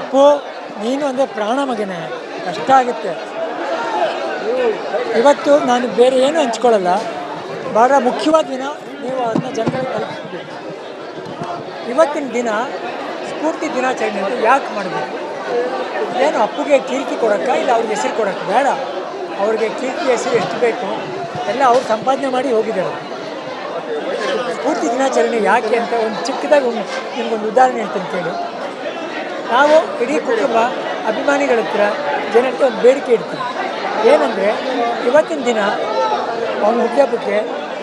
ಅಪ್ಪು, ನೀನು ಅಂದರೆ ಪ್ರಾಣ ಮಗನೇ, ಕಷ್ಟ ಆಗುತ್ತೆ. ಇವತ್ತು ನಾನು ಬೇರೆ ಏನು ಹಂಚ್ಕೊಳ್ಳಲ್ಲ. ಭಾಳ ಮುಖ್ಯವಾದ ದಿನ, ನೀವು ಅದನ್ನ ಜನಗಳಿಗೆ ತಲುಪಿಸ್ಬೇಕು. ಇವತ್ತಿನ ದಿನ, ಸ್ಫೂರ್ತಿ ದಿನಾಚರಣೆ ಅಂತ ಯಾಕೆ ಮಾಡಬೇಕು? ಏನು ಅಪ್ಪುಗೆ ಕೀರ್ತಿ ಕೊಡೋಕ್ಕ ಇಲ್ಲ ಅವ್ರಿಗೆ ಹೆಸರು ಕೊಡೋಕ್ಕೆ ಬೇಡ. ಅವ್ರಿಗೆ ಕೀರ್ತಿ ಹೆಸರು ಎಷ್ಟು ಬೇಕು, ಎಲ್ಲ ಅವ್ರು ಸಂಪಾದನೆ ಮಾಡಿ ಹೋಗಿದ್ದಾರೆ. ಸ್ಫೂರ್ತಿ ದಿನಾಚರಣೆ ಯಾಕೆ ಅಂತ ಒಂದು ಚಿಕ್ಕದಾಗಿ ಒಂದು ನಿಮ್ಗೊಂದು ಉದಾಹರಣೆ ಹೇಳ್ತೀನಿ ಕೇಳಿ. ನಾವು ಇಡೀ ಕುಟುಂಬ ಅಭಿಮಾನಿಗಳ ಹತ್ರ ಜನಕ್ಕೆ ಒಂದು ಬೇಡಿಕೆ ಇಡ್ತೀವಿ. ಏನಂದರೆ, ಇವತ್ತಿನ ದಿನ ಅವನ ಹುಟ್ಟುಹಬ್ಬಕ್ಕೆ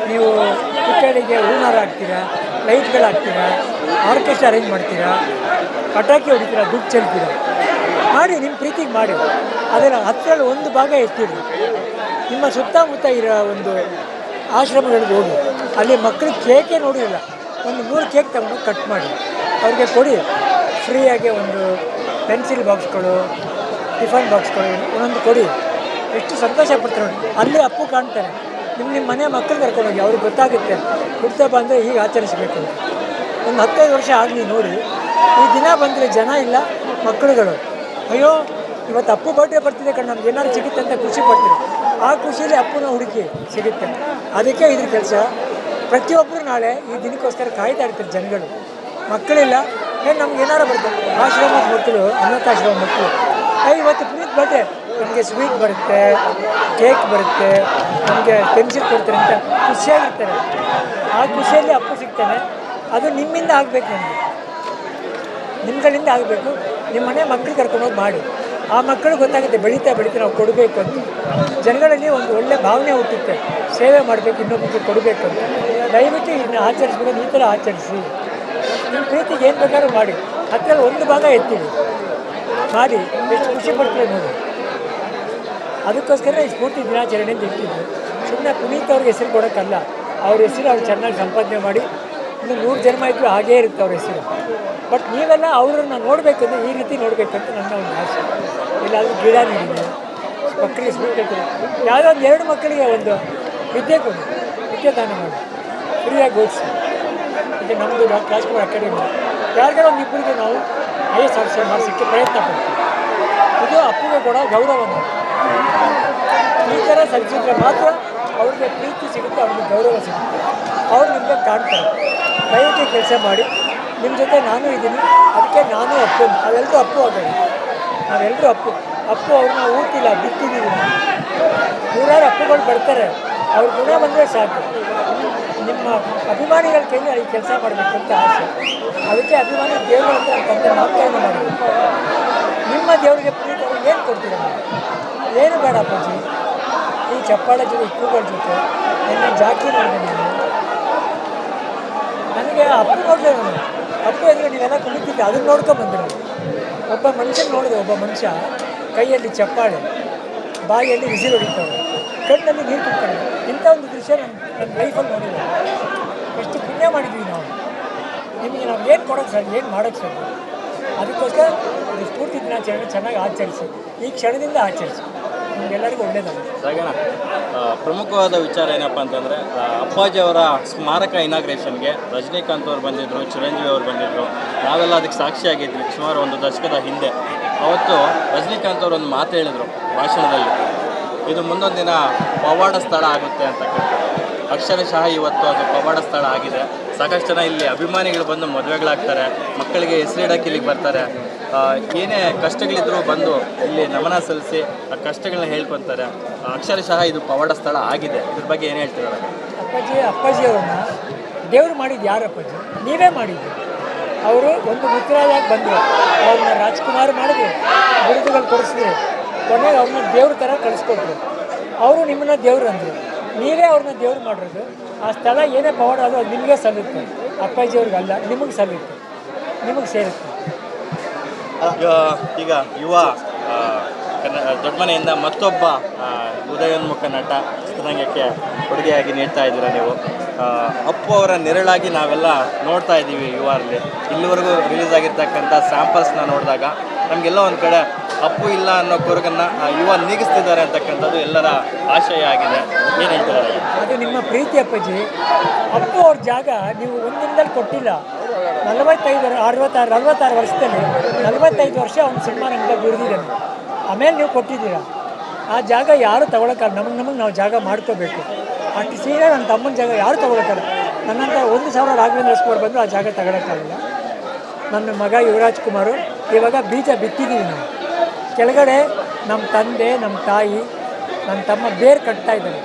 ನೀವು ಪುಟ್ಟಳಿಗೆ ಹೂನಾರ ಹಾಕ್ತೀರಾ, ಲೈಟ್ಗಳು ಹಾಕ್ತೀರಾ, ಆರ್ಕೆಸ್ಟ್ರಾ ಅರೇಂಜ್ ಮಾಡ್ತೀರಾ, ಪಟಾಕಿ ಹೊಡಿತೀರಾ, ದುಡ್ಡು ಚೆಲ್ತೀರಾ? ಮಾಡಿ ನಿಮ್ಮ ಪ್ರೀತಿಗೆ ಮಾಡಿ. ಅದರ ಹತ್ತರಲ್ಲಿ ಒಂದು ಭಾಗ ಎತ್ತಿರಿ ನಿಮ್ಮ ಸುತ್ತಮುತ್ತ ಇರೋ ಒಂದು ಆಶ್ರಮಗಳಿಗೆ ಹೋಗಿ, ಅಲ್ಲಿ ಮಕ್ಕಳಿಗೆ ಕೇಕೇ ನೋಡಿರಲ್ಲ. ಒಂದು ಮೂರು ಕೇಕ್ ತಗೊಂಡು ಕಟ್ ಮಾಡಿ. ಅವ್ರಿಗೆ ಕೊಡಿ. ಫ್ರೀಯಾಗಿ ಒಂದು ಪೆನ್ಸಿಲ್ ಬಾಕ್ಸ್ಗಳು, ಟಿಫನ್ ಬಾಕ್ಸ್ಗಳು, ಒಂದೊಂದು ಕೊಡಿ. ಎಷ್ಟು ಸಂತೋಷ ಪಡ್ತಾರೆ ನೋಡಿ. ಅಲ್ಲಿ ಅಪ್ಪು ಕಾಣ್ತಾರೆ. ನಿಮ್ಮ ನಿಮ್ಮ ಮನೆ ಮಕ್ಕಳು ಕರ್ಕೊಂಡೋಗಿ ಅವ್ರಿಗೆ ಗೊತ್ತಾಗುತ್ತೆ. ಹುಟ್ಟುಹಬ್ಬ ಅಂದರೆ ಹೀಗೆ ಆಚರಿಸಬೇಕು ಒಂದು ಹತ್ತೈದು ವರ್ಷ ಆಗಲಿ ನೋಡಿ. ಈ ದಿನ ಬಂದರೆ ಜನ ಇಲ್ಲ, ಮಕ್ಕಳುಗಳು. ಅಯ್ಯೋ, ಇವತ್ತು ಅಪ್ಪು ಬರ್ಡೇ ಬರ್ತಿದೆ ಕಣ್ಣು ನಮ್ಗೆ ಏನಾದ್ರು ಸಿಗುತ್ತೆ ಅಂತ ಖುಷಿ ಪಡ್ತೀವಿ. ಆ ಖುಷಿಯಲ್ಲಿ ಅಪ್ಪನ ಹುಡುಕಿ ಸಿಗುತ್ತೆ. ಅದಕ್ಕೆ ಇದ್ರ ಕೆಲಸ. ಪ್ರತಿಯೊಬ್ಬರು ನಾಳೆ ಈ ದಿನಕ್ಕೋಸ್ಕರ ಕಾಯ್ತಾ ಇರ್ತಾರೆ ಜನಗಳು. ಮಕ್ಕಳಿಲ್ಲ ಏನು ನಮ್ಗೆ ಏನಾರು ಬರುತ್ತೆ? ಆಶ್ರಮದ ಮಕ್ಕಳು, ಅನಾಥಾಶ್ರಮ ಮಕ್ಕಳು. ಇವತ್ತು ಪುನೀತ್ ಬಟ್ಟೆ ನಮಗೆ ಸ್ವೀಟ್ ಬರುತ್ತೆ ಕೇಕ್ ಬರುತ್ತೆ, ನಮಗೆ ಪೆನ್ಸಿಲ್ ಕೊಡ್ತಾರೆ ಅಂತ ಖುಷಿಯಾಗಿರ್ತಾರೆ. ಆ ಖುಷಿಯಲ್ಲಿ ಅಪ್ಪ ಸಿಗ್ತಾನೆ. ಅದು ನಿಮ್ಮಿಂದ ಆಗಬೇಕು ನಮಗೆ. ನಿಮ್ಗಳಿಂದ ಆಗಬೇಕು. ನಿಮ್ಮ ಮನೆ ಮಕ್ಕಳು ಕರ್ಕೊಂಡೋಗಿ ಮಾಡಿ. ಆ ಮಕ್ಕಳು ಗೊತ್ತಾಗುತ್ತೆ, ಬೆಳೀತಾ ಬೆಳೀತಾ ನಾವು ಕೊಡಬೇಕು ಅಂತ. ಜನಗಳಲ್ಲಿ ಒಂದು ಒಳ್ಳೆ ಭಾವನೆ ಹುಟ್ಟುತ್ತೆ. ಸೇವೆ ಮಾಡಬೇಕು ಇನ್ನೊಬ್ಬರಿಗೆ ಕೊಡಬೇಕು ಅಂತ. ದಯವಿಟ್ಟು ಇನ್ನು ಆಚರಿಸ್ಬೇಕು, ಈ ಥರ ಆಚರಿಸಿ. ನಿಮ್ಮ ಪ್ರೀತಿಗೆ ಏನು ಬೇಕಾದ್ರೂ ಮಾಡಿ. ಹತ್ತಿರ ಒಂದು ಭಾಗ ಎತ್ತೀವಿ ಮಾಡಿ. ಎಷ್ಟು ಖುಷಿ ಪಡ್ತೀವಿ ನೋಡಿ ಅದಕ್ಕೋಸ್ಕರ ಈ ಸ್ಫೂರ್ತಿ ದಿನಾಚರಣೆ ಅಂತ ಇಟ್ಟಿದ್ದು ಸುಮ್ಮನೆ ಪುನೀತ್ ಅವ್ರಿಗೆ ಹೆಸರು ಕೊಡೋಕ್ಕಲ್ಲ. ಅವ್ರ ಹೆಸರು ಅವ್ರು ಚೆನ್ನಾಗಿ ಸಂಪಾದನೆ ಮಾಡಿ. ಇನ್ನು ನೂರು ಜನ್ಮ ಇದ್ದರೂ ಹಾಗೇ ಇರುತ್ತೆ ಅವ್ರ ಹೆಸರು. ಬಟ್ ನೀವೆಲ್ಲ ಅವರನ್ನು ನೋಡಬೇಕಂದ್ರೆ ಈ ರೀತಿ ನೋಡಬೇಕು ಅಂತ ನನ್ನ ಒಂದು ಆಸೆ. ಇಲ್ಲಾದರೂ ಗಿಡ ನೀಡಿದೆ ಮಕ್ಕಳಿಗೆ ಸ್ಫೂರ್ತಿ ಯಾವುದೋ ಒಂದು ಎರಡು ಮಕ್ಕಳಿಗೆ ಒಂದು ವಿದ್ಯೆ ಕೊಡಿ. ವಿದ್ಯೆ ದಾನ ಮಾಡಿ. ಫ್ರೀಯಾಗಿ ಓದಿಸಿ. ಈಗ ನಮ್ಮದು ರಾಜ್ಕುಮಾರ್ ಅಕಾಡೆಮಿ. ಯಾರಿಗಾರ ಒಂದು ಇಬ್ಬರಿಗೆ ನಾವು ಐ ಎಸ್ ಆಫೀಸರ್ ಮಾಡಿಸೋಕ್ಕೆ ಪ್ರಯತ್ನ ಪಡ್ತೀವಿ. ಇದು ಅಪ್ಪಗೆ ಕೂಡ ಗೌರವ. ಈ ಥರ ಸಲ್ಲಿಸಿದ್ರೆ ಮಾತ್ರ ಅವ್ರಿಗೆ ಪ್ರೀತಿ ಸಿಗುತ್ತೆ, ಅವ್ರಿಗೆ ಗೌರವ ಸಿಗುತ್ತೆ. ಅವ್ರು ನಿಮಗೆ ಕಾಣ್ತಾರೆ. ದಯವಿಟ್ಟು ಕೆಲಸ ಮಾಡಿ. ನಿಮ್ಮ ಜೊತೆ ನಾನು ಇದ್ದೀನಿ. ಅದಕ್ಕೆ ನಾನು ಅಪ್ಪು. ನಾವೆಲ್ಲರೂ ಅಪ್ಪು ಆಗೋದು ನಾವೆಲ್ಲರೂ ಅಪ್ಪು. ಅಪ್ಪು ಅವ್ರನ್ನ ಊಟಿಲ್ಲ ಬಿತ್ತಿದ್ದೀವಿ ನೂರಾರು ಅಪ್ಪುಗಳು ಬರ್ತಾರೆ. ಅವ್ರ ಗುಣ ಬಂದರೆ ಸಾಕು. ನಿಮ್ಮ ಅಭಿಮಾನಿಗಳ ಕೈಲಿ ಅಲ್ಲಿ ಕೆಲಸ ಮಾಡಬೇಕು ಅಂತ ಆಸೆ. ಅದಕ್ಕೆ ಅಭಿಮಾನಿ ದೇವರು ಅಂತ ತಂದೆ ನಾಮಕರಣ ನಿಮ್ಮ ದೇವರಿಗೆ ಪ್ರೀತಿ ಏನು ಕೊಡ್ತೀರ ಏನು ಬೇಡ ಅಪ್ಪಾಜಿ. ಈ ಚಪ್ಪಾಳೆ ಜೊತೆ ಕೂಗಳ ಜೊತೆ, ನನ್ನ ಜಾಕಿ ನೋಡಿದೆ ನಾನು. ನನಗೆ ಅಪ್ಪು ನೋಡಿದೆ ನಾನು. ಅಪ್ಪು ಎದುರು ನೀವೆಲ್ಲ ಕುಳಿತಿದ್ದೆ ಅದನ್ನು ನೋಡ್ಕೊಂಡು ಬಂದಿರೋ ಒಬ್ಬ ಮನುಷ್ಯನ ನೋಡಿದೆ, ಒಬ್ಬ ಮನುಷ್ಯ ಕೈಯಲ್ಲಿ ಚಪ್ಪಾಳೆ ಬಾಯಿಯಲ್ಲಿ ಬಿಸಿಲು ಹೊಡಿತಾರೆ ಕಣ್ಣಲ್ಲಿ ನೀರು ಕುಡ್ತಾರೆ ಇಂಥ ಒಂದು ದೃಶ್ಯ ನನ್ನ ನನ್ನ ಲೈಫಲ್ಲಿ ಎಷ್ಟು ಪುಣ್ಯ ಮಾಡಿದ್ವಿ ನಾವು. ನಿಮಗೆ ನಾವು ಏನು ಕೊಡೋಕ್ಕೆ ಸರ್ ಏನು ಮಾಡೋಕ್ಕೆ ಸರ್ ಅದಕ್ಕೋಸ್ಕರ ಇದು ಸ್ಫೂರ್ತಿ ದಿನಾಚರಣೆ ಚೆನ್ನಾಗಿ ಆಚರಿಸಿ. ಈ ಕ್ಷಣದಿಂದ ಆಚರಿಸಿ. ನಿಮಗೆಲ್ಲರಿಗೂ ಆ, ಪ್ರಮುಖವಾದ ವಿಚಾರ ಏನಪ್ಪ ಅಂತಂದರೆ ಅಪ್ಪಾಜಿ ಅವರ ಸ್ಮಾರಕ ಇನಾಗ್ರೇಷನ್ಗೆ ರಜನಿಕಾಂತ್ ಅವರು ಬಂದಿದ್ದರು ಚಿರಂಜೀವಿ ಅವರು ಬಂದಿದ್ದರು ನಾವೆಲ್ಲ ಅದಕ್ಕೆ ಸಾಕ್ಷಿಯಾಗಿದ್ವಿ ಸುಮಾರು ಒಂದು ದಶಕದ ಹಿಂದೆ. ಅವತ್ತು ರಜನಿಕಾಂತ್ ಅವರು ಒಂದು ಮಾತು ಹೇಳಿದರು ಭಾಷಣದಲ್ಲಿ. ಇದು ಮುಂದೊಂದು ದಿನ ಪವಾಡ ಸ್ಥಳ ಆಗುತ್ತೆ ಅಂತ ಅಕ್ಷರಶಃ ಇವತ್ತು ಅದು ಪವಾಡ ಸ್ಥಳ ಆಗಿದೆ. ಸಾಕಷ್ಟು ಜನ ಇಲ್ಲಿ ಅಭಿಮಾನಿಗಳು ಬಂದು ಮದುವೆಗಳಾಗ್ತಾರೆ. ಮಕ್ಕಳಿಗೆ ಹೆಸರಿಡಕ್ಕೆ ಇಲ್ಲಿಗೆ ಬರ್ತಾರೆ. ಏನೇ ಕಷ್ಟಗಳಿದ್ರೂ ಬಂದು ಇಲ್ಲಿ ನಮನ ಸಲ್ಲಿಸಿ ಆ ಕಷ್ಟಗಳನ್ನ ಹೇಳ್ಕೊತಾರೆ. ಅಕ್ಷರಶಃ ಇದು ಪವಾಡ ಸ್ಥಳ ಆಗಿದೆ. ಇದ್ರ ಬಗ್ಗೆ ಏನು ಹೇಳ್ತಿದ್ದಾರೆ? ಅಪ್ಪಾಜಿ ಅಪ್ಪಾಜಿ ಅವ್ರನ್ನ ದೇವ್ರು ಮಾಡಿದ್ದು ಯಾರು ಅಪ್ಪಾಜಿ? ನೀವೇ ಮಾಡಿದ್ದು. ಅವರು ಒಂದು ಮಿತ್ರರಾಗಿ ಬಂದರು. ಅವ್ರನ್ನ ರಾಜ್ಕುಮಾರ್ ಮಾಡಿದ್ರು. ಬಿರುದುಗಳು ಕೊಡಿಸಿದ್ರು. ಕೊನೆಗೆ ಅವ್ರನ್ನ ದೇವ್ರ ಥರ ಕಳಿಸ್ಕೊಟ್ರು. ಅವರು ನಿಮ್ಮನ್ನ ದೇವ್ರು ಅಂದರು. ನೀವೇ ಅವ್ರನ್ನ ದೇವ್ರು ಮಾಡಿರೋದು. ಆ ಸ್ಥಳ ಏನೇ ಪವಾಡ ಅದು ಅದು ನಿಮಗೆ ಸಲ್ಲುತ್ತೆ. ಅಪ್ಪಾಜಿಯವ್ರಿಗೆ ಅಲ್ಲ, ನಿಮಗೆ ಸಲ್ಲುತ್ತೆ. ನಿಮಗೆ ಸೇರುತ್ತೆ. ಈಗ ಯುವ ದೊಡ್ಡ ಮನೆಯಿಂದ ಮತ್ತೊಬ್ಬ ಉದಯೋನ್ಮುಖ ನಟ ಚಿತ್ರರಂಗಕ್ಕೆ ಕೊಡುಗೆಯಾಗಿ ನೀಡ್ತಾ ಇದ್ದೀರಾ ನೀವು. ಅಪ್ಪು ಅವರ ನೆರಳಾಗಿ ನಾವೆಲ್ಲ ನೋಡ್ತಾ ಇದ್ದೀವಿ ಯುವ ಅಲ್ಲಿ ಇಲ್ಲಿವರೆಗೂ ರಿಲೀಸ್ ಆಗಿರ್ತಕ್ಕಂಥ ಸ್ಯಾಂಪಲ್ಸ್ನ ನೋಡಿದಾಗ ನಮಗೆಲ್ಲ ಒಂದು ಕಡೆ ಅಪ್ಪು ಇಲ್ಲ ಅನ್ನೋ ಕೊರಗನ್ನು ಯುವ ನೀಗಿಸ್ತಿದ್ದಾರೆ ಅಂತಕ್ಕಂಥದ್ದು ಎಲ್ಲರ ಆಶಯ ಆಗಿದೆ ಏನು ಹೇಳ್ತಾರೆ ಅದು ನಿಮ್ಮ ಪ್ರೀತಿ ಅಪ್ಪಾಜಿ. ಅಪ್ಪು ಅವ್ರ ಜಾಗ ನೀವು ಒಂದಿನದಲ್ಲಿ ಕೊಟ್ಟಿಲ್ಲ. ನಲವತ್ತೈದು ಅರವತ್ತಾರು, ನಲವತ್ತಾರು ವರ್ಷದಲ್ಲಿ ನಲವತ್ತೈದು ವರ್ಷ ಅವ್ನು ಸಿನಿಮಾ ರಂಗದಲ್ಲಿ ದುಡಿದಿದ್ದಾನೆ ಆಮೇಲೆ ನೀವು ಕೊಟ್ಟಿದ್ದೀರಾ. ಆ ಜಾಗ ಯಾರು ತಗೊಳಕ್ಕಲ್ಲ ನಮಗೆ ನಮಗೆ ನಾವು ಜಾಗ ಮಾಡ್ಕೋಬೇಕು. ಅಷ್ಟು ಸೀರೆ ನನ್ನ ತಮ್ಮನ ಜಾಗ ಯಾರು ತಗೊಳಕ್ಕಲ್ಲ ನನ್ನಂತ ಒಂದು ಸಾವಿರ ರಾಘವೇಂದ್ರ ಸ್ಕೋರ್ ಬಂದು ಆ ಜಾಗ ತಗೊಳಕ್ಕಾಗಲ್ಲ. ನನ್ನ ಮಗ ಯುವರಾಜ್ ಕುಮಾರು, ಇವಾಗ ಬೀಜ ಬಿತ್ತಿದ್ದೀನಿ ನಾವು ಕೆಳಗಡೆ ನಮ್ಮ ತಂದೆ, ನಮ್ಮ ತಾಯಿ ನನ್ನ ತಮ್ಮ ಬೇರು ಕಟ್ತಾ ಇದ್ದಾರೆ.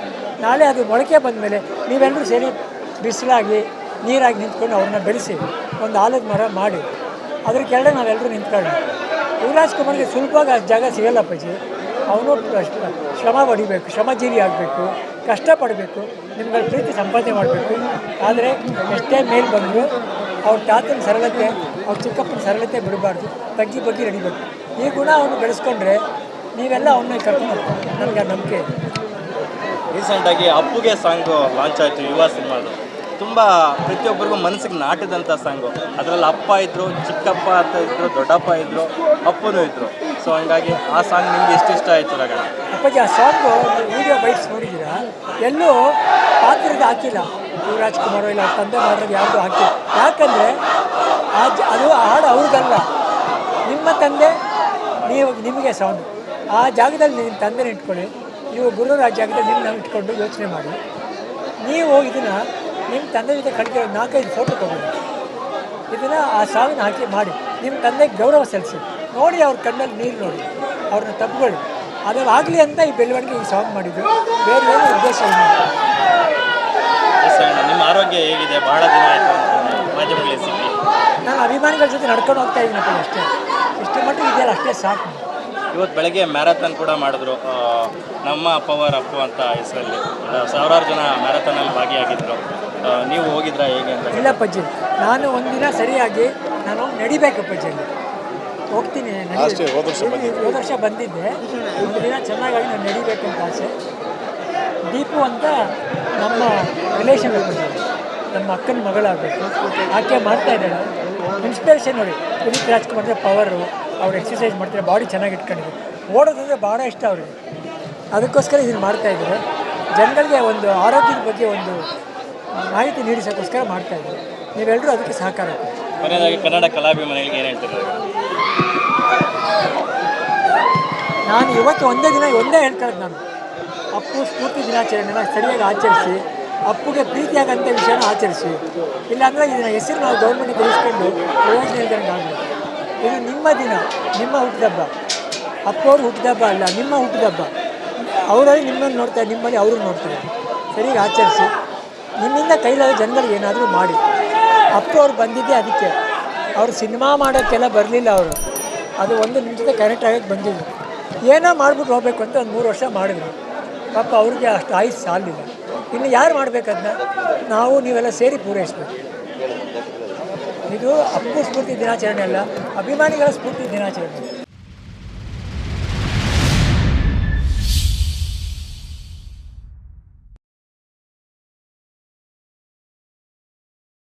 ನಾಳೆ ಅದು ಮೊಳಕೆ ಬಂದಮೇಲೆ ನೀವೆಲ್ಲರೂ ಸೇರಿ ಬಿಸಿಲಾಗಿ, ನೀರಾಗಿ ನಿಂತ್ಕೊಂಡು ಅವ್ರನ್ನ ಬೆಳೆಸಿ, ಒಂದು ಆಲದ ಮರ ಮಾಡಿ. ಅದ್ರ ಕೆಳಗಡೆ ನಾವೆಲ್ಲರೂ ನಿಂತ್ಕೊಳ್ಳೋಣ. ಯುವರಾಜ್ ಕುಮಾರ್ಗೆ ಸುಲಭವಾಗಿ ಅಷ್ಟು ಜಾಗ ಸಿಗಲ್ಲ ಅಪ್ಪಾಜಿ. ಅವನು ಶ್ರಮ ಪಡಿಬೇಕು, ಶ್ರಮಜೀವಿ ಆಗಬೇಕು, ಕಷ್ಟಪಡಬೇಕು, ನಿಮ್ಗಳ ಪ್ರೀತಿ ಸಂಪಾದನೆ ಮಾಡಬೇಕು. ಆದರೆ ಎಷ್ಟೇ ಮೇಲೆ ಬಂದರೂ ಅವ್ರ ತಾತನ ಸರಳತೆ, ಅವ್ರ ಚಿಕ್ಕಪ್ಪನ ಸರಳತೆ ಬಿಡಬಾರ್ದು. ತಗ್ಗಿ ಬಗ್ಗೆ ನಡಿಬೇಕು. ಈ ಗುಣ ಅವನು ಬೆಳೆಸ್ಕೊಂಡ್ರೆ ನೀವೆಲ್ಲ ಅವನ್ನ ಕರ್ಕೊಂಡು ಹೋಗ್ತಾರೆ. ನನಗೆ ಆ ನಂಬಿಕೆ ಇದೆ. ರೀಸೆಂಟಾಗಿ ಅಪ್ಪುಗೆ ಸಾಂಗು ಲಾಂಚ್ ಆಯಿತು ಯುವ ಸಿನಿಮಾದು. ತುಂಬ ಪ್ರತಿಯೊಬ್ಬರಿಗೂ ಮನಸ್ಸಿಗೆ ನಾಟಿದಂಥ ಸಾಂಗು ಅದರಲ್ಲಿ ಅಪ್ಪ ಇದ್ದರು ಚಿಕ್ಕಪ್ಪ ಅಂತ ಇದ್ದರು ದೊಡ್ಡಪ್ಪ ಇದ್ದರು ಅಪ್ಪನೂ ಇದ್ದರು ಸೊ ಹಂಗಾಗಿ ಆ ಸಾಂಗ್ ನಿಮ್ಗೆ ಎಷ್ಟು ಇಷ್ಟ ಆಯಿತು ರಗಣ? ಅಪ್ಪಾಜಿ ಆ ಸಾಂಗು ವೀಡಿಯೋ ಬೈಟ್ಸ್ ನೋಡಿದ್ದೀರಾ? ಎಲ್ಲೂ ಪಾತ್ರದ ಹಾಕಿಲ್ಲ. ಯುವರಾಜ್ ಕುಮಾರ್ ಇಲ್ಲ ತಂದೆ ಮಾಡೋದು ಯಾವುದು ಹಾಕಿಲ್ಲ. ಯಾಕಂದರೆ ಅದು ಹಾಡು ಅವ್ರಿಗಲ್ಲ ನಿಮ್ಮ ತಂದೆ ನೀವು ನಿಮಗೆ ಸೌಂಡ್ ಆ ಜಾಗದಲ್ಲಿ ನಿಮ್ಮ ತಂದೆ ಇಟ್ಕೊಳ್ಳಿ ನೀವು ಗುರು ಆ ಜಾಗದಲ್ಲಿ ನಿಮ್ಮ ಇಟ್ಕೊಂಡು ಯೋಚನೆ ಮಾಡಿ. ನೀವು ಇದನ್ನು ನಿಮ್ಮ ತಂದೆ ಜೊತೆ ಕಳಿಕೆ ನಾಲ್ಕೈದು ಫೋಟೋ ತಗೊಳ್ಳಿ. ಇದನ್ನು ಆ ಸಾವಿನ ಹಾಕಿ ಮಾಡಿ ನಿಮ್ಮ ತಂದೆಗೆ ಗೌರವ ಸಲ್ಲಿಸಿ. ನೋಡಿ ಅವ್ರ ಕಣ್ಣಲ್ಲಿ ನೀರು ನೋಡಿ ಅವ್ರನ್ನ ತಪ್ಪುಗಳು ಅದನ್ನು ಆಗಲಿ ಅಂತ ಈ ಬೆಳವಣಿಗೆ ಈ ಸಾಂಗ್ ಮಾಡಿದ್ದು. ಬೇರೆ ಬೇರೆ ಉದ್ದೇಶ ನಿಮ್ಮ ಆರೋಗ್ಯ ಹೇಗಿದೆ? ಬಹಳ ದಿನ ಆಯಿತು ನಾನು ಅಭಿಮಾನಿಗಳ ಜೊತೆ ನಡ್ಕೊಂಡು ಹೋಗ್ತಾ ಇದ್ದೀನಿ ಅಷ್ಟೇ. ಇಷ್ಟು ಮಟ್ಟಿಗೆ ಇದೆಯಲ್ಲ ಅಷ್ಟೇ ಸಾಕು. ಇವತ್ತು ಬೆಳಗ್ಗೆ ಮ್ಯಾರಥಾನ್ ಕೂಡ ಮಾಡಿದ್ರು. ನಮ್ಮ ಪವರ್ ಅಪ್ಪು ಅಂತ ಹೆಸರಲ್ಲಿ. ಸಾವಿರಾರು ಜನ ಮ್ಯಾರಥಾನಲ್ಲಿ ಭಾಗಿಯಾಗಿದ್ದರು ನೀವು ಹೋಗಿದ್ರಾ ಹೇಗೆ ಅಂತ ಇಲ್ಲ ಪಜ್ಜಿ. ನಾನು ಒಂದಿನ ಸರಿಯಾಗಿ ನಾನು ನಡಿಬೇಕು ಪಜ್ಜಿಯಲ್ಲಿ ಹೋಗ್ತೀನಿ ಹೋದ ವರ್ಷ ಬಂದಿದ್ದೆ. ಒಂದು ದಿನ ಚೆನ್ನಾಗಾಗಿ ನಾನು ನಡಿಬೇಕು ಅಂತ ಆಸೆ. ದೀಪು ಅಂತ ನಮ್ಮ ರಿಲೇಷನ್ ನಮ್ಮ ಅಕ್ಕನ ಮಗಳಾಗಬೇಕು. ಆಕೆ ಮಾಡ್ತಾ ಇದ್ದಾಳೆ. ಇನ್ಸ್ಪಿರೇಷನ್ ನೋಡಿ. ಪುನೀತ್ ರಾಜ್ಕುಮಾರ್ ಪವರು ಅವ್ರು ಎಕ್ಸಸೈಸ್ ಮಾಡ್ತಾರೆ ಬಾಡಿ ಚೆನ್ನಾಗಿ ಇಟ್ಕೊಂಡಿದ್ರು. ಓಡೋದಂದ್ರೆ ಭಾಳ ಇಷ್ಟ ಅವ್ರಿಗೆ. ಅದಕ್ಕೋಸ್ಕರ ಇದನ್ನು ಮಾಡ್ತಾ ಇದ್ದಾರೆ ಜನಗಳಿಗೆ ಒಂದು ಆರೋಗ್ಯದ ಬಗ್ಗೆ ಒಂದು ಮಾಹಿತಿ ನೀಡಿಸೋಕ್ಕೋಸ್ಕರ ಮಾಡ್ತಾ ಇದ್ದಾರೆ ನೀವೆಲ್ಲರೂ ಅದಕ್ಕೆ ಸಹಕಾರ ಕನ್ನಡ ಕಲಾಭಿಮಾನಿಗಳಿಗೆ ಏನು ಹೇಳ್ತಾರೆ ನಾನು ಇವತ್ತು ಒಂದೇ ದಿನ ಒಂದೇ ಹೇಳ್ತಾರೆ ನಾನು. ಅಪ್ಪು ಸ್ಫೂರ್ತಿ ದಿನಾಚರಣೆನ ಸರಿಯಾಗಿ ಆಚರಿಸಿ ಅಪ್ಪುಗೆ ಪ್ರೀತಿಯಾಗಂಥ ವಿಷಯನ ಆಚರಿಸಿ. ಇಲ್ಲಾಂದರೆ ಇದನ್ನ ಹೆಸರು ನಾವು ಗೌರ್ಮೆಂಟ್ ಕಳಿಸ್ಕೊಂಡು ಪ್ರಯೋಜನ ಇಲ್ದಂಗೆ ಇದು ನಿಮ್ಮ ದಿನ, ನಿಮ್ಮ ಹುಟ್ಟಿದಬ್ಬ. ಅಪ್ಪವ್ರ ಹುಟ್ಟಿದಬ್ಬ ಅಲ್ಲ, ನಿಮ್ಮ ಹುಟ್ಟಿದಬ್ಬ. ಅವರಲ್ಲಿ ನಿಮ್ಮನ್ನು ನೋಡ್ತಾರೆ, ನಿಮ್ಮಲ್ಲಿ ಅವರು ನೋಡ್ತಾರೆ. ಸರಿಯಾಗಿ ಆಚರಿಸಿ. ನಿಮ್ಮಿಂದ ಕೈಲಾದ ಜನಗಳಿಗೆ ಏನಾದರೂ ಮಾಡಿ. ಅಪ್ಪ ಅವ್ರು ಬಂದಿದ್ದೆ ಅದಕ್ಕೆ. ಅವರು ಸಿನಿಮಾ ಮಾಡೋಕ್ಕೆಲ್ಲ ಬರಲಿಲ್ಲ ಅವರು. ಅದು ಒಂದು ನಿಮಿಷದ ಕನೆಕ್ಟ್ ಆಗಕ್ಕೆ ಬಂದಿದ್ರು. ಏನೋ ಮಾಡ್ಬಿಟ್ಟು ಹೋಗ್ಬೇಕು ಅಂತ ಒಂದು ಮೂರು ವರ್ಷ ಮಾಡಿದ್ರು. ಪಾಪ ಅವ್ರಿಗೆ ಅಷ್ಟು ಆಯ್ಸು ಸಾಲಿಲ್ಲ ಇನ್ನು ಯಾರು ಮಾಡಬೇಕದನ್ನ ನಾವು ನೀವೆಲ್ಲ ಸೇರಿ ಪೂರೈಸಬೇಕು. ಇದು ಅಪ್ಪು ಸ್ಫೂರ್ತಿ ದಿನಾಚರಣೆ ಅಲ್ಲ, ಅಭಿಮಾನಿಗಳ ಸ್ಫೂರ್ತಿ ದಿನಾಚರಣೆ.